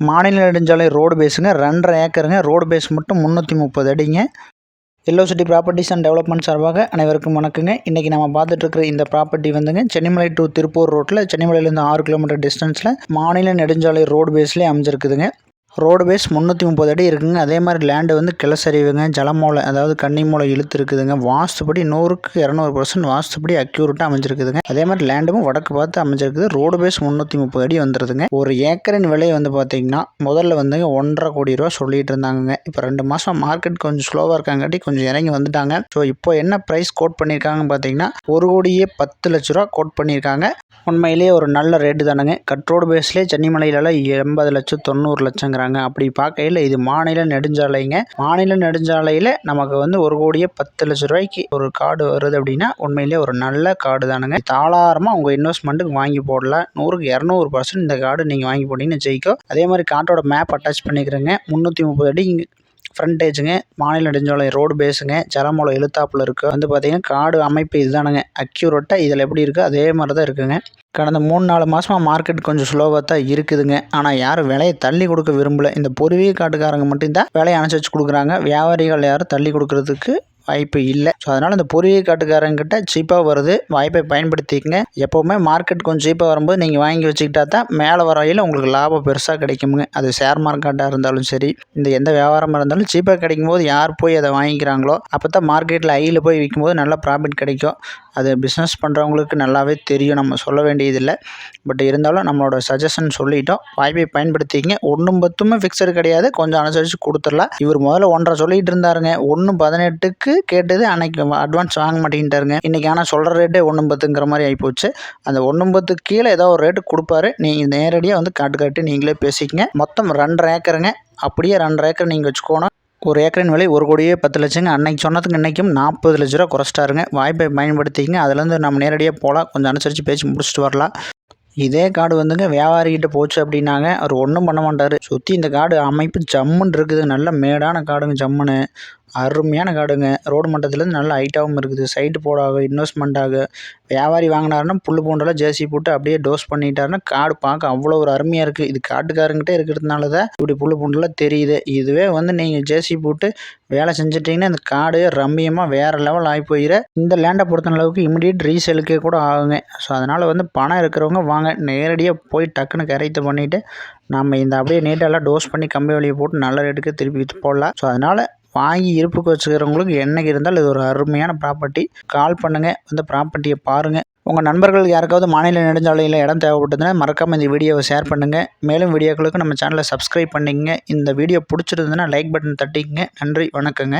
மாநில நெடுஞ்சாலை ரோடு பேஸுங்க ரெண்டரை ஏக்கருங்க. ரோடு பேஸ் மட்டும் முந்நூற்றி முப்பது அடிங்க. Yellow city properties and development சார்பாக அனைவருக்கும் வணக்கங்க. இன்றைக்கி நம்ம பார்த்துட்டு இந்த ப்ராப்பர்ட்டி வந்துங்க சென்னிமலை டு திருப்பூர் ரோட்டில் சென்னிமலையிலேருந்து ஆறு கிலோமீட்டர் டிஸ்டன்ஸில் மாநில நெடுஞ்சாலை ரோடு பேஸ்லேயே அமைஞ்சிருக்குதுங்க. ரோடு பேஸ் முந்நூற்றி முப்பது அடி இருக்குங்க. அதே மாதிரி லேண்டு வந்து கிளசரிவுங்க ஜலமூலை அதாவது கன்னி மூலை இழுத்து இருக்குதுங்க வாஸ்துப்படி நூறுக்கு இரநூறு பர்சன்ட் வாஸ்துப்படி அக்யூரட்டாக அமைஞ்சிருக்குதுங்க. அதே மாதிரி லேண்டும் வடக்கு பார்த்து அமைஞ்சிருக்குது. ரோடு பேஸ் முந்நூற்றி முப்பது அடி வந்துருதுங்க. ஒரு ஏக்கரின் விலை வந்து பார்த்தீங்கன்னா முதல்ல வந்துங்க ஒன்றரை கோடி ரூபா சொல்லிட்டு இருந்தாங்க இப்போ ரெண்டு மாதம் மார்க்கெட் கொஞ்சம் ஸ்லோவாக இருக்காங்காட்டி கொஞ்சம் இறங்கி வந்துட்டாங்க. ஸோ இப்போ என்ன ப்ரைஸ் கோட் பண்ணியிருக்காங்கன்னு பார்த்தீங்கன்னா ஒரு கோடியே பத்து லட்ச ரூபா கோட் பண்ணியிருக்காங்க உண்மையிலேயே ஒரு நல்ல ரேட்டு தானுங்க. கட்ரோடு பேஸ்லேயே சென்னிமலையிலலாம் எண்பது லட்சம் தொண்ணூறு லட்சங்கிறாங்க. அப்படி பார்க்கையில் இது மாநில நெடுஞ்சாலைங்க. மாநில நெடுஞ்சாலையில் நமக்கு வந்து ஒரு கோடியே பத்து லட்ச ரூபாய்க்கு ஒரு கார்டு வருது அப்படின்னா உண்மையிலேயே ஒரு நல்ல கார்டு தானுங்க. தாராளமாக உங்கள் இன்வெஸ்ட்மெண்ட்டுக்கு வாங்கி போடலாம். நூறுக்கு இரநூறு பர்சன்ட் இந்த கார்டு நீங்கள் வாங்கி போட்டிங்கன்னு ஜெயிக்கோ அதே மாதிரி காட்டோட மேப் அட்டாச் பண்ணிக்கிறேங்க. முந்நூற்றி முப்பது அடி இங்கே ஃப்ரண்டேஜுங்க மாநில நெடுஞ்சாலை ரோடு பேஸுங்க ஜலமூலை எழுத்தாப்பில் இருக்குது வந்து பார்த்தீங்கன்னா காடு அமைப்பு இதுதானுங்க. அக்யூரேட்டாக இதில் எப்படி இருக்கோ அதே மாதிரி தான் இருக்குங்க. கடந்த மூணு நாலு மாதமாக மார்க்கெட் கொஞ்சம் ஸ்லோவாக தான் இருக்குதுங்க. ஆனால் யாரும் விலையை தள்ளி கொடுக்க விரும்பல. இந்த பூர்வீக காட்டுக்காரங்க மட்டும்தான் விலையை வச்சு கொடுக்குறாங்க. வியாபாரிகள் யாரும் தள்ளி கொடுக்கறதுக்கு வாய்ப்பு இல்லை. ஸோ அதனால் இந்த பூர்வீக காட்டுக்காரங்கிட்ட சீப்பாக வருது. வாய்ப்பை பயன்படுத்திக்கங்க. எப்போவுமே மார்க்கெட் கொஞ்சம் சீப்பாக வரும்போது நீங்கள் வாங்கி வச்சுக்கிட்டா தான் மேலே வரையில் உங்களுக்கு லாபம் பெருசாக கிடைக்குமுங்க. அது ஷேர் மார்க்கெட்டாக இருந்தாலும் சரி இந்த எந்த வியாபாரமாக இருந்தாலும் சீப்பாக கிடைக்கும் போது யார் போய் அதை வாங்கிக்கிறாங்களோ அப்போ தான் மார்க்கெட்டில் ஐயில் போய் விற்கும்போது நல்ல ப்ராஃபிட் கிடைக்கும். அது பிஸ்னஸ் பண்ணுறவங்களுக்கு நல்லாவே தெரியும். நம்ம சொல்ல வேண்டியதில்லை. பட் இருந்தாலும் நம்மளோட சஜஷன் சொல்லிட்டோம். வாய்ப்பை பயன்படுத்திக்கங்க. ஒன்றும் பத்துமே ஃபிக்ஸடு கிடையாது. கொஞ்சம் அனுசரித்து கொடுத்துடலாம். இவர் முதல்ல ஒன்றரை சொல்லிகிட்டு இருந்தாருங்க. ஒன்று பதினெட்டுக்கு கேட்டது அன்னைக்கு அட்வான்ஸ் வாங்க மாட்டேங்கிட்டாருங்க. இன்றைக்கி ஆனால் சொல்கிற ரேட்டே ஒன்று பத்துங்கிற மாதிரி ஆகிப்போச்சு அந்த ஒன்று பத்துக்கு கீழே ஏதோ ஒரு ரேட்டு கொடுப்பாரு. நீங்கள் நேரடியாக வந்து காட்டு காட்டு நீங்களே பேசிக்கங்க. மொத்தம் ரெண்டரை ஏக்கருங்க. அப்படியே ரெண்டரை ஏக்கர் நீங்கள் வச்சுக்கோணும். ஒரு ஏக்கரின் விலை ஒரு கோடியே பத்து லட்சங்க. அன்னைக்கு சொன்னதுக்கு இன்றைக்கும் நாற்பது லட்ச ரூபா குறைச்சிட்டாருங்க. வாய்ப்பை பயன்படுத்திங்க அதுலேருந்து நம்ம நேரடியாக போகலாம் கொஞ்சம் அனுசரித்து பேசி முடிச்சுட்டு வரலாம். இதே காடு வந்துங்க வியாபாரிகிட்ட போச்சு அப்படின்னாங்க. அவர் ஒன்றும் பண்ண மாட்டார். சுற்றி இந்த காடு அமைப்பு ஜம்முன்னு இருக்குது. நல்ல மேடான காடுங்க ஜம்முன்னு. அருமையான காடுங்க. ரோடு மட்டத்துலேருந்து நல்ல ஹைட்டாகவும் இருக்குது. சைட்டு போடாக இன்வெஸ்ட்மெண்ட்டாக வியாபாரி வாங்கினாருன்னா புல் பூண்டெல்லாம் ஜேசி போட்டு அப்படியே டோஸ் பண்ணிட்டாருன்னா காடு பார்க்க அவ்வளோ ஒரு அருமையாக இருக்குது இது காட்டுக்காரங்கிட்டே இருக்கிறதுனால தான் இப்படி புல் பூண்டெல்லாம் தெரியுது. இதுவே வந்து நீங்கள் ஜேசி போட்டு வேலை செஞ்சிட்டிங்கன்னா இந்த காடு ரம்மியமாக வேறு லெவல் ஆகி போயிட இந்த லேண்டை பொறுத்தன அளவுக்கு இமிடியேட் ரீசேலுக்கே கூட ஆகுங்க. ஸோ அதனால் வந்து பணம் இருக்கிறவங்க வாங்க. நேரடியாக போய் டக்குன்னு கரைத்து பண்ணிவிட்டு நம்ம இந்த அப்படியே நீட்டெல்லாம் டோஸ் பண்ணி கம்பி வழியை போட்டு நல்ல ரேட்டுக்கு திருப்பி விற்று போடலாம். ஸோ அதனால் வாங்கி இருப்புக்கு வச்சுக்கிறவங்களுக்கு என்னைக்கு இருந்தாலும் இது ஒரு அருமையான ப்ராப்பர்ட்டி கால் பண்ணுங்கள் வந்து ப்ராப்பர்ட்டியை பாருங்கள் உங்கள் நண்பர்கள் யாருக்காவது மாநில நெடுஞ்சாலையில் இடம் தேவைப்பட்டதுன்னா மறக்காமல் இந்த வீடியோவை ஷேர் பண்ணுங்கள் மேலும் வீடியோக்களுக்கு நம்ம சேனலை சப்ஸ்கிரைப் பண்ணிங்க இந்த வீடியோ பிடிச்சிருந்ததுன்னா லைக் பட்டன் தட்டிக்கங்க. நன்றி வணக்கங்க.